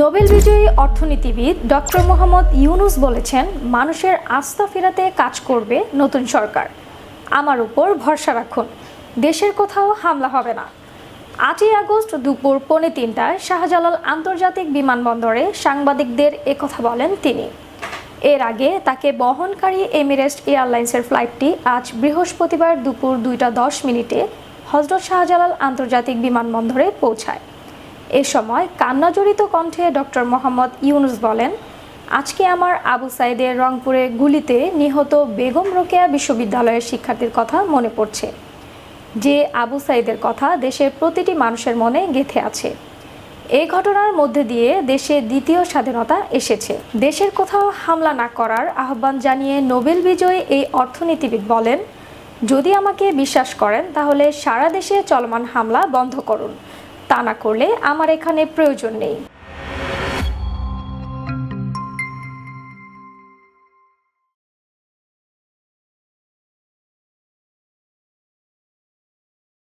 Nobel বিজয়ী অর্থনীতিবিদ doctor Mohammad Yunus বলেছেন, মানুষের আস্থা ফেরাতে কাজ করবে নতুন সরকার। আমার উপর ভরসা রাখুন, দেশের কোথাও হামলা হবে না। আটই আগস্ট দুপুর পৌনে তিনটায় শাহজালাল আন্তর্জাতিক বিমানবন্দরে সাংবাদিকদের একথা বলেন তিনি। এর আগে তাকে বহনকারী এমিরেস্ট এয়ারলাইন্সের ফ্লাইটটি আজ বৃহস্পতিবার দুপুর দুইটা দশ মিনিটে হজরত শাহজালাল আন্তর্জাতিক বিমানবন্দরে পৌঁছায়। এ সময় কান্নাজড়িত কণ্ঠে ডক্টর মোহাম্মদ ইউনুস বলেন, আজকে আমার আবু সাইদের রংপুরে গুলিতে নিহত বেগম রোকেয়া বিশ্ববিদ্যালয়ের শিক্ষার্থীর কথা মনে পড়ছে। যে আবু সাইদের কথা দেশের প্রতিটি মানুষের মনে গেঁথে আছে। এই ঘটনার মধ্যে দিয়ে দেশে দ্বিতীয় স্বাধীনতা এসেছে। দেশের কোথাও হামলা না করার আহ্বান জানিয়ে নোবেল বিজয়ী এই অর্থনীতিবিদ বলেন, যদি আমাকে বিশ্বাস করেন, তাহলে সারা দেশে চলমান হামলা বন্ধ করুন। তা না করলে আমার এখানে প্রয়োজন নেই।